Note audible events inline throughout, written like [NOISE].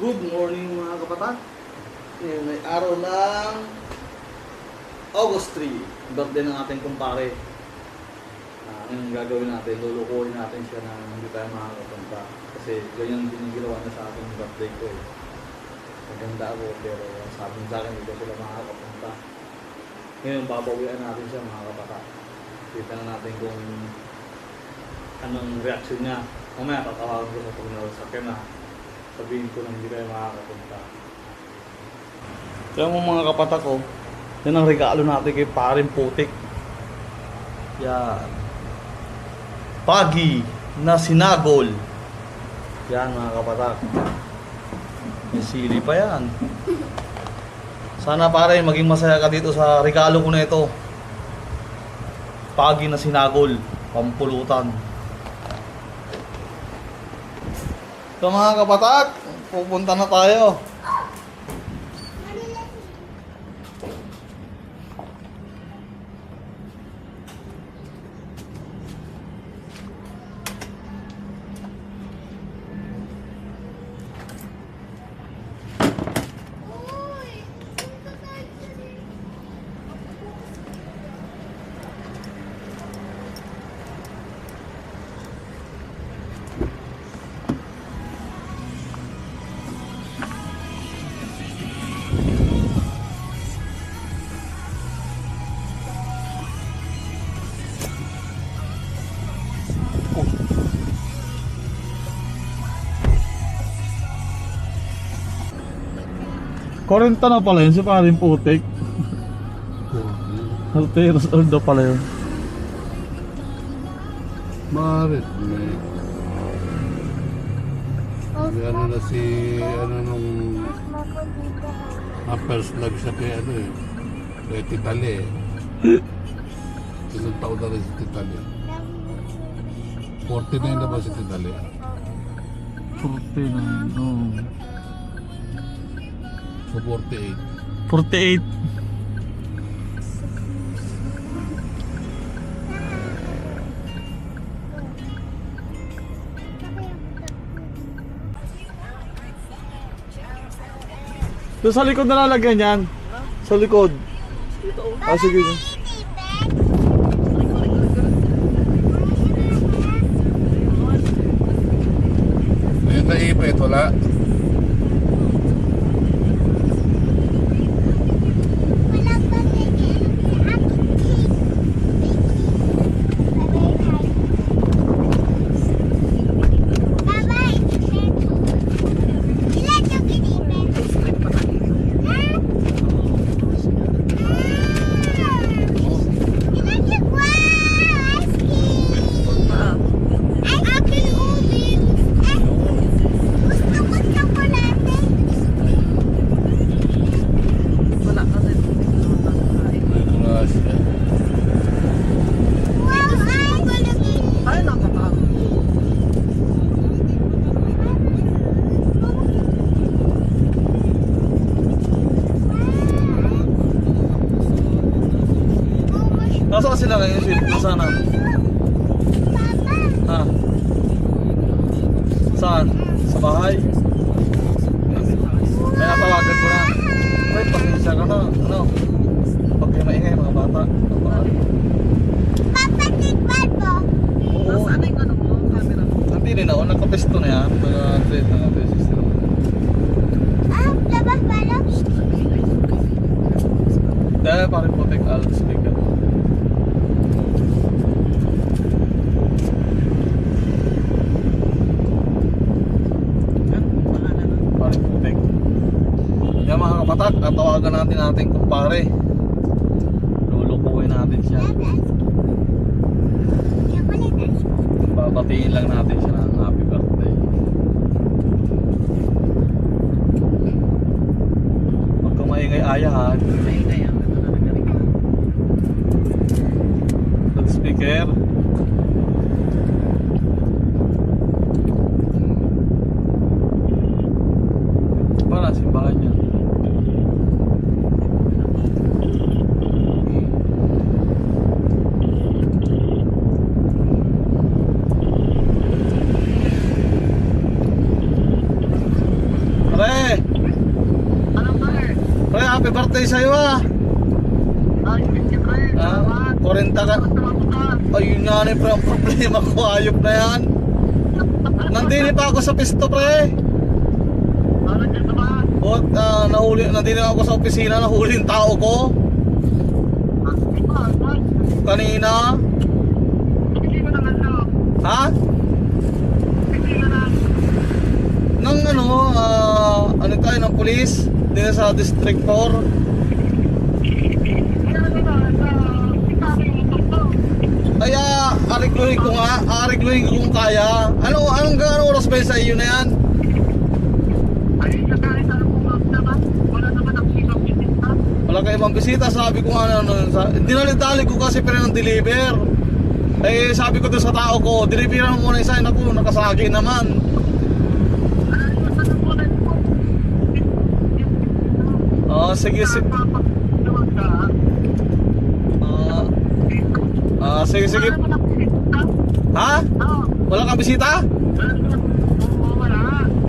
Good morning mga kapatak. Ngayon ay araw ng August 3. Birthday ng ating kumpare. Ah, ang gagawin natin, lulukuhin natin siya na hindi tayo makakapunta. Kasi ganyan din yung ginawa na sa ating birthday ko eh. Maganda ako pero sabi sa akin hindi sila makakapunta. Ngayon babawian natin siya mga kapatak. Kita na natin kung anong reaction niya. Mamaya tatawagan ko sa pag nalasakyan na sabihin ko na hindi kayo makakapunta. Kaya mo mga kapatak ko, yan ang regalo natin kay parin putik. Yan. Pagi na sinagol. Yan mga kapatak. May sili pa yan. Sana pare maging masaya ka dito sa regalo ko na ito. Pagi na sinagol. Pampulutan. So mga kapatak, pupunta na tayo. Korenta na pala yun, si parin putik. Halte years old na pala yun. Bakit? May, may ano na si, ano nung upper slug siya kay ano eh. Kay Titali eh. [LAUGHS] Ilang taon na rin si Titali. 49 na ba si Titali? 49, no. So 48. 48. Doon sa likod na lalagyan yan. Sa likod. Ah, sige. Ayun na ipit, wala. Sila ngayon? Silip na sana. Ha? Saan? Sa bahay? Kaya tawagan ko na. Ay, pasensya ka na. Ano? Pag kayo maingay mga bata. Bata. Oo. Nasaan na yung ano mo, camera mo? Hindi rin ako. Nakapesto na yan. Mga trade na natin system. Dahil parang protect all speaker. Yan, wala na nun. Parang putik. Yan mga kapatak, at tawagan natin natin kumpare. Lulukuhin natin siya. Babatiin lang natin siya ng happy birthday. Kang maingay ayahan. Ay, kaya, ano na nagaling. Speaker. Para simbahan niya. Pare! Ayun nga na yung problema ko, ayop na yan. Nandini pa ako sa pisto, pre. O, ah, nahuli, nandini ako sa opisina, nahuli yung tao ko. Kanina. Ha? Nang ano, ah, ano tayo ng pulis, din sa District 4. Arigluhin ko nga, arigluhin ko kung kaya. Ano, anong gaano oras ba sa iyo na yan? Wala kayo ibang bisita, sabi ko nga ano, sa, dinali-dali ko kasi pero ng deliver. Eh, sabi ko doon sa tao ko, deliveran mo muna isa, naku, nakasagi naman. Oh, sige, sige. Ah, ah, sige, sige. Ha? Wala kang bisita?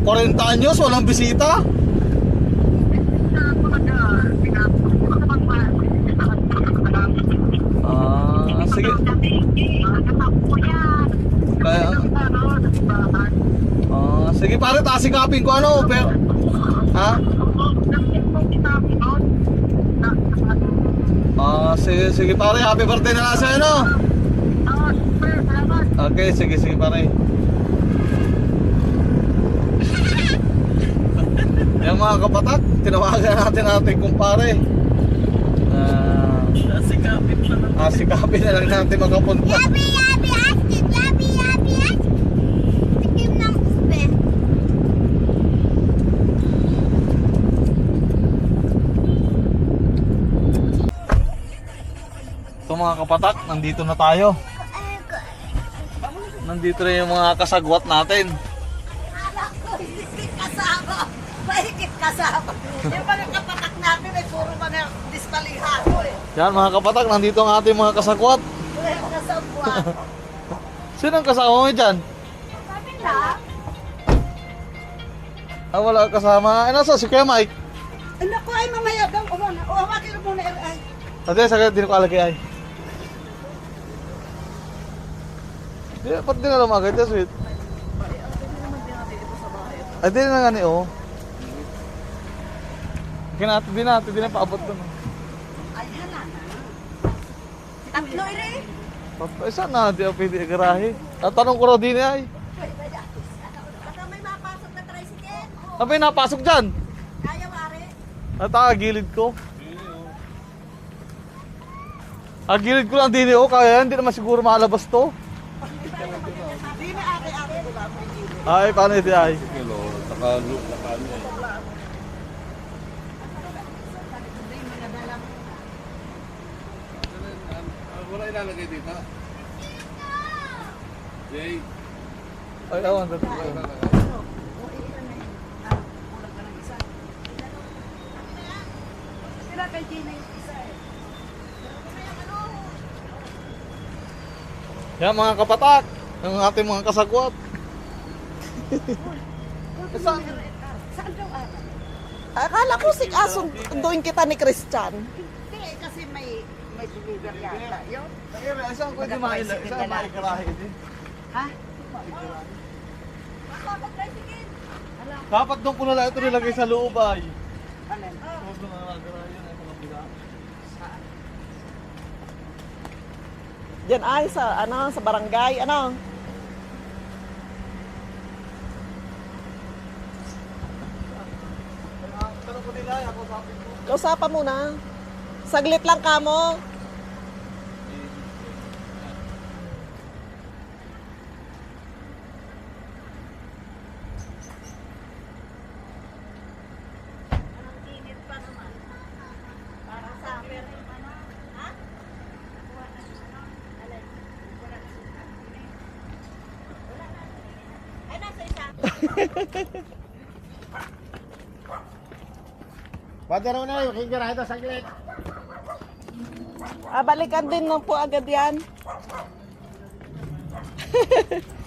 40 anyos, walang bisita? Ah, sige. Kaya, ah, sige pare, tasikapin ko ano, pero, ha? Ah, sige, sige pare, happy birthday na lang sa'yo, no? Okay, sige, sige pare. [LAUGHS] Yung mga kapatak, tinawagan natin natin kumpare. Ah, Sikapit pa naman. ah, sikapin na lang natin makapunta. Yabi, yabi, askin, yabi, yabi. Tikim ng ube. So mga kapatak, nandito na tayo. Nandito na yung mga kasagwat natin. Mahigit kasama. Mahigit kasama. Yung mga kapatak natin ay puro mga distalihado eh. Yan mga kapatak, nandito ang ating mga kasagwat. Yung kasabwa. [LAUGHS] Sino ang kasama mo dyan? Kami lang. Ah, wala kasama. Ay, nasa si Kuya Mike. Ay naku ay mamaya daw. O na. O hawakin mo muna ay. Ate, sa kanya, di ko alagay ay. Di, ba't di na lumagay? Ito, sweet. Ay, di na nga ni, oh. Kinati, di natin, di na paabot doon. Ay hala na. Tatlo ire. Papa, isa na, di ako pwede garahe. At tanong ko raw din ay. Baka may mapasok na tricycle. Ano ba yung napasok dyan? Kaya wari. At ah, gilid ko. Ah, gilid ko lang din oh, kaya hindi naman siguro makalabas to. Ay, paano ito ay? Kilo, nakaloop na kami. Ah, Wala ilalagay dito. Jay, Ay, awan. Sila kay Gina yung isa eh. Yan mga kapatak, ang ating mga kasagwat. [LAUGHS] Saan? Saan daw ara? Akala ko si Asun doon kita ni Christian. Hindi eh, kasi may may deliver yata. Yun. Ay, saan pwede maila? Saan maikarahe din? Ha? Dapat doon ko na lang ito nilagay sa loob ay. Alin? Huwag na nagarahe yan ay mga bila. Diyan ay sa ano sa barangay ano. Tanong ko nila, ako. Saglit lang kamo. Padaro na yung kigara ito saglit. Ah, balikan din lang po agad yan. [LAUGHS]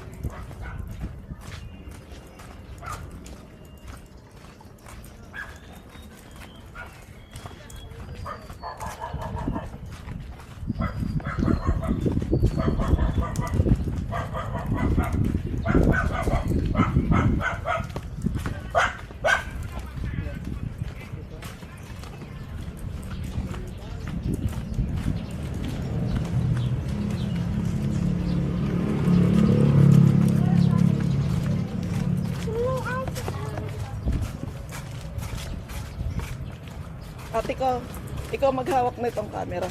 ikaw maghawak na itong camera.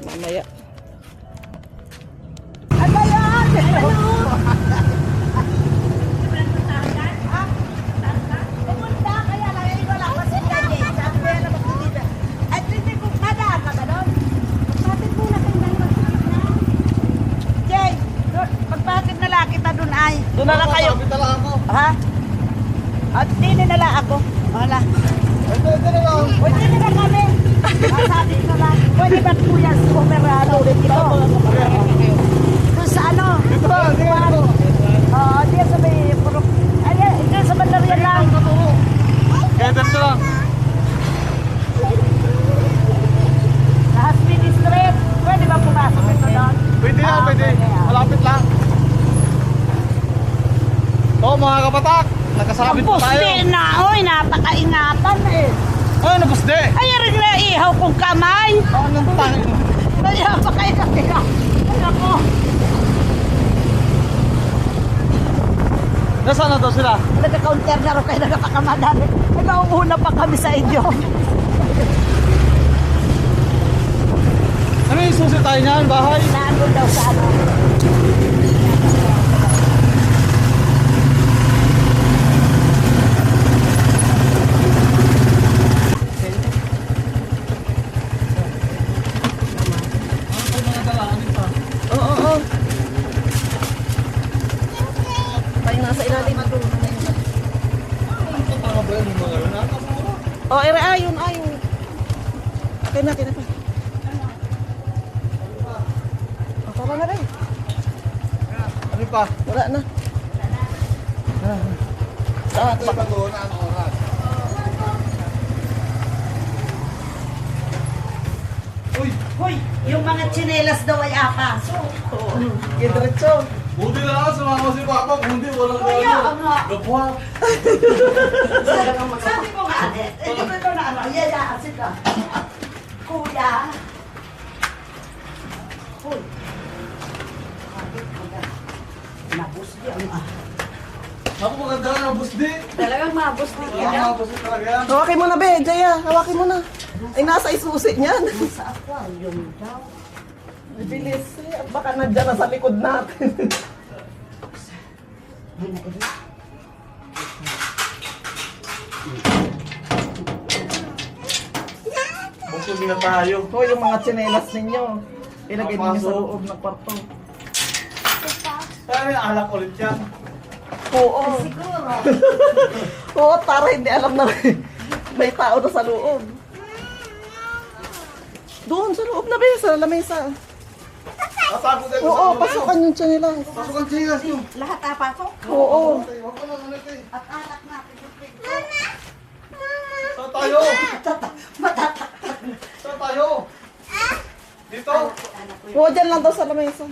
Mamaya. Ano yan? Ano? Hindi doon, magpapit na lang kayo. Ha? At dini na lang ako. Wala. Ito, ito na lang. Pwede na lang kami. Sabi ko lang. Pwede ba kuya sumerado ulit ito? Doon sa ano? Dito dito. Oo, diyan sa may purok. Ay, diyan sa bandarian lang. Kaya dito lang. Sa Hasbin Street. Pwede ba pumasok ito doon? Pwede pwede. Malapit lang. Oo, mga kapatak. Nakasabit Ang pa tayo. pusti na, oy, napakaingatan eh. Ay, nabusde. Ay, rin na ihaw kong kamay. Anong tayo? Kayo kasi ka. Ay, ako. Nasaan na daw sila? Nagka-counter na rin kayo nagkapakamadali. Ay, nauuna pa kami sa inyo. Ano yung susi tayo niyan, bahay? Naandun daw sa ano. Oo, oo, oo. Tayo nasa ilalim. Tama ba yung mga yun? Oh, ere ayun, ayun. Okay na, okay na pa. Tama na rin. Ano pa? Wala na. Sa Ito ba doon ang oras? Uy, Hoy, yung mga tsinelas daw ay apasok. Diretso. buti na lang sumama si Papa. Buti, walang Kuya, gano. ano? Gapwa. Sabi ko nga, eh, eh, ito ito na ano, yayaan sila. Kuya. Ako maganda na busdi. Talagang mabus di Oo, yan. mga busdi talaga yan. Hawakin mo na, be. Jaya, hawakin mo na. Ay, nasa isusi niyan. Sa aquarium daw. Bilis. eh. Baka nandiyan na sa likod natin. May nailit. Busog na tayo. O, yung mga tsinelas ninyo. Ilagay ninyo sa Papasok. loob ng kwarto. Ay, alak ulit yan. Oo. Siguro. [LAUGHS] Oo, para hindi alam na may tao na sa loob. Doon, sa loob na, be. Sa lamesa. Natago tayo Oo, pasukan yung tsinelas. Pasukan siya nyo. Lahat apasok. Oo. Huwag ka lang ulit eh. At alak natin yung pinto. Saan tayo? Matataktak na. Saan tayo? Dito. Anak ko Oo, dyan lang daw sa lamesa.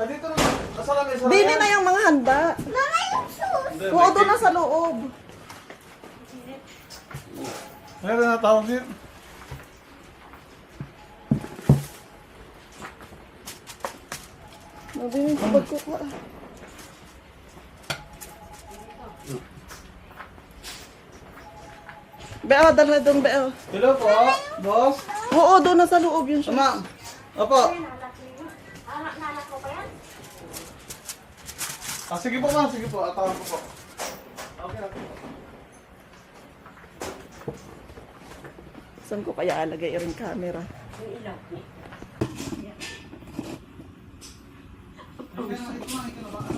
Ah, dito na. Nasa lang isa Dini na yung mga handa. Hindi, Oo, may doon na sa loob. Meron na tawag din. Sabi mo, kapag ko ka. Beo, dala doon, Beo. Hello po, boss. Oo, doon na sa loob yun siya. Ma'am. Opo. Ah, sige po ma'am, sige po. Atawag ko po. Okay, okay. Saan ko kaya alagay yung camera?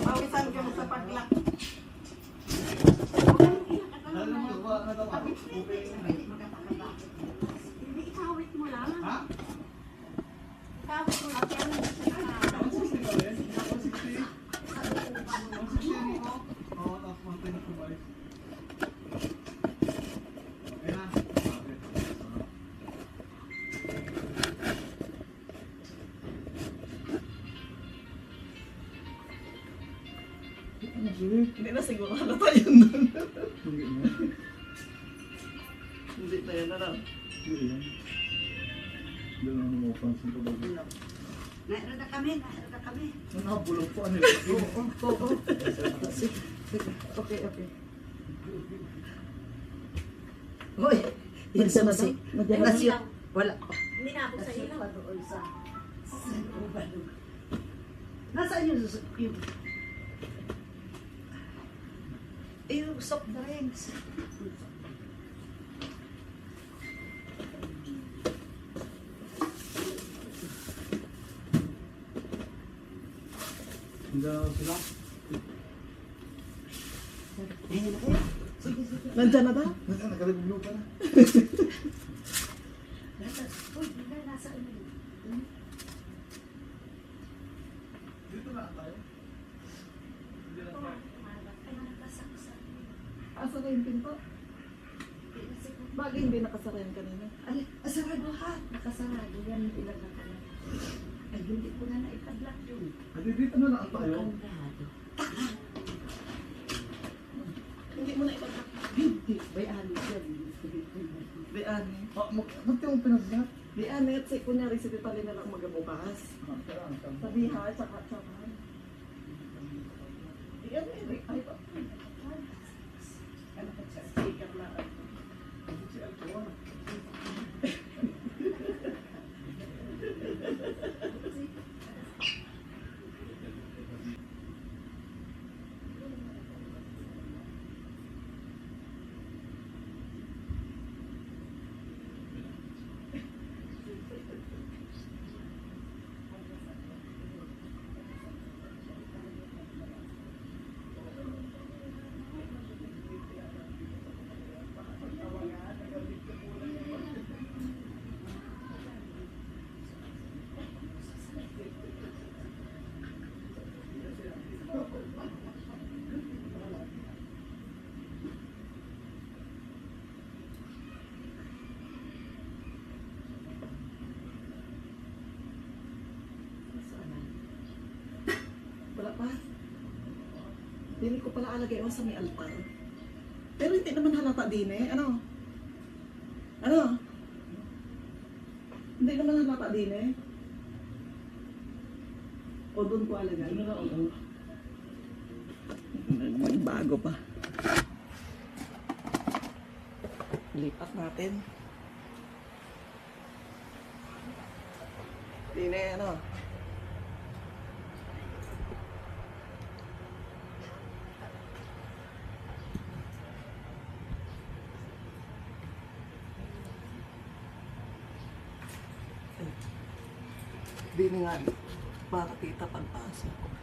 Pawisan ka sa paglak. Hindi na siguro halata yun doon. Hindi na yun, ano? Nairo na kami, nairo na kami. Nakabulong po. Ano Oo, oo. Sige, sige. Okay, okay. Hoy, Yan na na Nasi- siya. Wala. Hindi na ako sa ilaw. sa sa. Nasaan yung yung Yung soft drinks. Hindi sila. Nandiyan na daw. Nakaliblo ka na. [LAUGHS] Nasa, uy, hindi nasa ano yun? Dito na tayo. Asa na yung pinto? Nakasara yan kanina. Ay, asarado ha. Nakasarado yan. Ilan na pala. Ay, hindi ko na naipadlock yun. Dito na lang tayo. Hindi mo na ipagkak. Hindi. May alis yan. Ah, mag- Ba't yung pinaglat? Di ani at si kunyari si Tita na lang magabukas. Ah, kaya, kaya. Sabi ha, tsaka tsaka. Ani. Ay, ay, Ano ka siya? Sticker lang. Si Alcoa. Wala pa. Hindi ko pala alagay ako sa may altar. Pero hindi naman halata din eh. Ano? Ano? Hindi naman halata din eh. O doon ko alagay. May bago pa. Lipat natin. Dine, ano? Nga. Para tita pagpasok.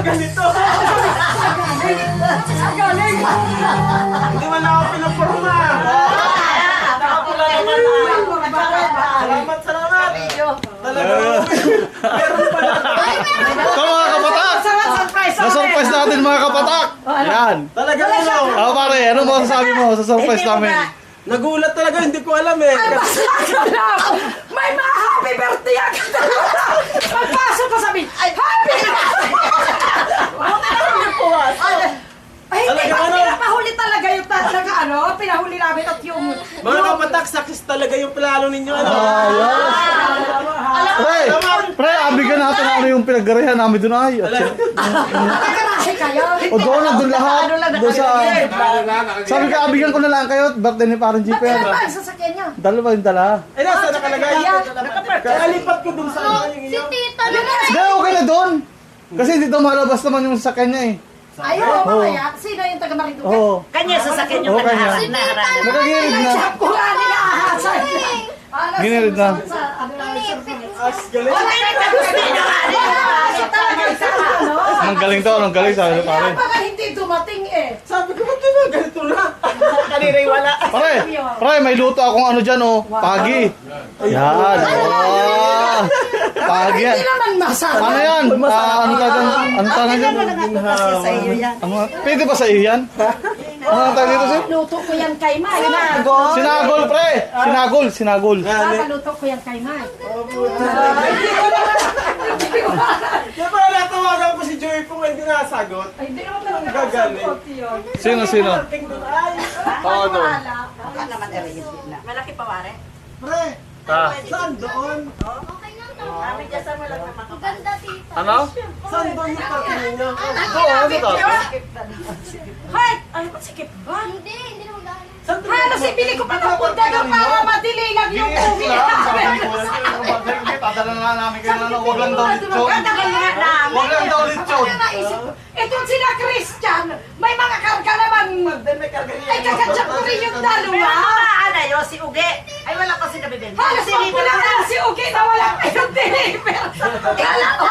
Ganito? Hindi man ako pinaporma. Nakapula naman Salamat, salamat. Talaga. Meron pala. Ito mga kapatak! Na-surprise natin mga kapatak! Yan! Talaga ano. Ah, pare, ano mo sasabi mo sa surprise namin? Nagulat talaga, hindi ko alam eh. May mga happy birthday agad! [LAUGHS] Pagpasok ko sabi, ay, happy birthday! Ay, hindi Talaga ba? ano? Pinapahuli talaga yung talaga ano? Pinahuli namin at yung... Mga kapatak, sakis talaga yung plano ninyo. Ano? Pre, pre, abigan natin ano yung pinaggarihan namin doon ay. Nakakarahe kayo? O doon na doon lahat. Doon sa... Sabi ka, abigan ko na lang kayo. Birthday ni parang Ba't yan ba ang sasakyan niyo? Dalawa yung dala. Eh, nasa nakalagay? Kakalipat ko dun sa ano yung Si inyo. Tita na Hindi, okay na doon. Kasi dito malabas naman yung sasakyan niya eh. Ayaw, mamaya. Sino yung taga Marinduque? Oo. Kanya sasakyan Oo, kanya. Nakagirid na. Siya po nga nila ahasan. Ginirid na. Sa ano. As galing. Wala na talaga sa ano. Ang galing to, ang galing sabi ni pare. Baka hindi dumating eh. Sabi ko, ba't di ba ganito na? [LAUGHS] Kaniray wala. Pare, pare, may luto akong ano dyan oh. Pagi. Yan. Ah, Pagi yan. Hindi naman masama. Ano yan? Ah, ano ka dyan? Ano sa yan. Ano, pwede ba sa iyo yan? [LAUGHS] Ano ang tawag dito sir? Luto ko yan kay May. Sinagol. Sinagol, pre! Sinagol, sinagol. Papaluto ko yan kay May. Di ba natawagan ko si Joy kung hindi nasagot? Ay, hindi naman talaga Gagaling. nakasagot yun. Sino, sino? Oo, doon. Wala. Baka naman erigid na. Malaki pa wari. Pre, Ah. saan doon? Okay to. Kami sa wala naman. Ganda, Tita. Ano? Saan doon yung parking ninyo? Oo, ano to? Hay! Ano ba sikip ba? Hindi, hindi si Billy ko pa napunta doon para madili lang yung uwi namin. Padala na namin kayo na huwag lang daw namin. Huwag lang daw lechon. Ano naisip ko? Ito sila Christian. May mga karga naman. Ay, kakatsak ko rin yung dalawa. Ano yun, si Uge. Ay, wala pa sila bibili. Halos magpula na si Ugi na wala kayong [LAUGHS] deliver. Kala [LAUGHS] ko.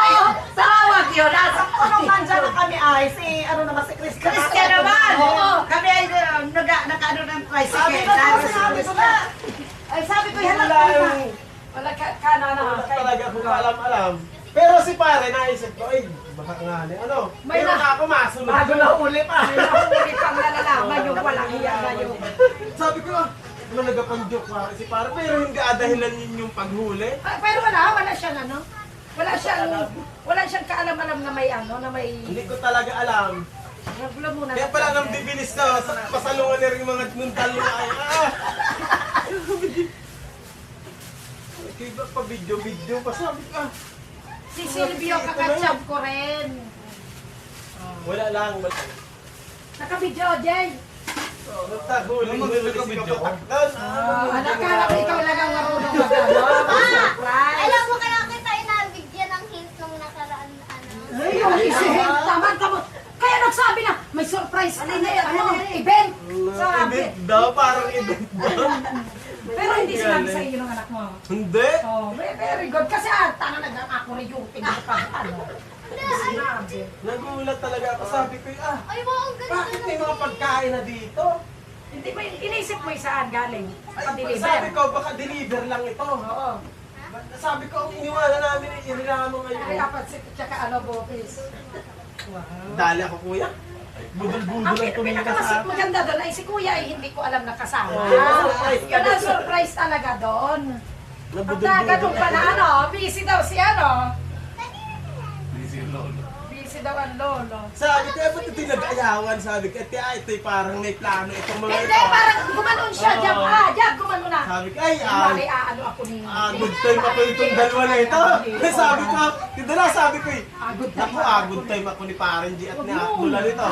Tawag yun. Nasa punong manja na kami ay. Si, ano naman, si Chris. Chris ka naman. Kami ay, uh, naga, naka-ano ng tricycle. Sabi ko, Sabi sinabi si ko na. Ay, sabi ko, yan Wala yung... Wala ka, kana na. Wala talaga kung alam-alam. Pero si pare, naisip ko, ay, baka nga ni, ano? May Pero na-. Bago na uli pa. May nahuli pang nalalaman yung walang hiya na yung. Sabi ko, mo nagapang-joke pare si pare, pero hindi adahilan yun yung paghuli. Ah, pero wala, wala siyang ano. Wala siyang, wala siyang kaalam-alam na may ano, na may... Hindi ko talaga alam. Kaya pala nang bibilis na, sa- pasalungan na rin yung mga nuntal na ay, ah! [LAUGHS] Kaya ba pa video-video pa sabi ka? Si Silvio kakatsab ko rin. Wala lang. Naka-video, Jay. Oh, Nagtahuli, Ano ka video? Kapatakdan. Ah, ka lang, ikaw lang ang marunong [LAUGHS] mag-ano. Alam mo kaya kita inabigyan ng hint nung nakaraan ano. Ay, yung isihin, tama, tama. Kaya nagsabi na, may surprise na ano, event. Sabi. Event daw, parang event daw. [LAUGHS] Pero hindi sinabi sa iyo ng anak mo. Hindi. Oh, very, very good. Kasi ah, tanga na ako rin yung pinagpag ano. Sinabi. Nagulat talaga ako. Sabi ko, ah, Ay, wow, ang ganda bakit may mga pagkain na dito? Hindi mo, inisip mo yung saan galing? Ay, Pa-deliver. sabi ko, baka deliver lang ito. Oo. Sabi ko, ang iniwala namin ay inilamo Ay, ngayon. apat si tsaka ano, bopis. Dali ako, kuya. Budol-budol Ang ang tumingin ka sa akin. maganda doon ay si Kuya ay hindi ko alam na kasama. Oh, surprise ka doon. surprise talaga doon. Pagka Nabudol-budol ganun pa na ano, busy daw si ano. Busy lolo. Busy daw ang lolo. Sabi ko, eh, ba't ito'y nag-ayawan? Sabi ko, eh, ah, ito'y parang may plano itong mga Hindi, ito. parang gumanon siya. Oo. Jab, ah, jab, gumanon na. Sabi ko, ay, Ay, ah, bakit aano ako ni... ah, good time ako itong dalawa na ito. [LAUGHS] Sabi ko, hindi na, sabi ko, eh, Ah, Naku, ah, good time ako ni Parang G at ni Akmula nito. [LAUGHS]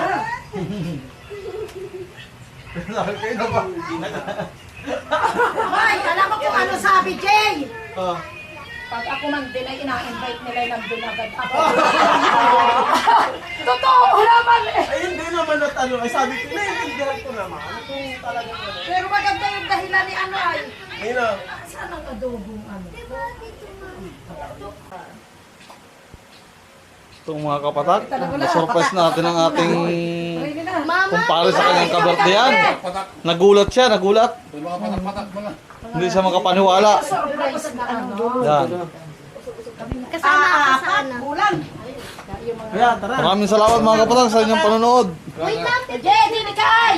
Sabi ko, ino ba? Hoy, alam mo kung ano sabi, Jay? Oh. Pag ako nang dinay, ina-invite nila yung nandun agad ako. [LAUGHS] Totoo naman eh. Ay, hindi naman at ano. Ay, sabi ko, naiintindihan ko naman. Kung talagang ano. Pero maganda yung dahilan ni ano ay. Na. Saan ang adobong ano? Itong mga kapatak, na-surprise natin ang ating kumpare sa kanyang kabertihan. Patak. Nagulat siya, nagulat. Mga patak-patak mo na. Hindi siya makapaniwala. Surprise na ano. Yan. kasama ako sa ano. Kulang. Kaya, tara. Maraming salamat mga kapatak sa inyong panonood. Wait lang, Jay, dinikay!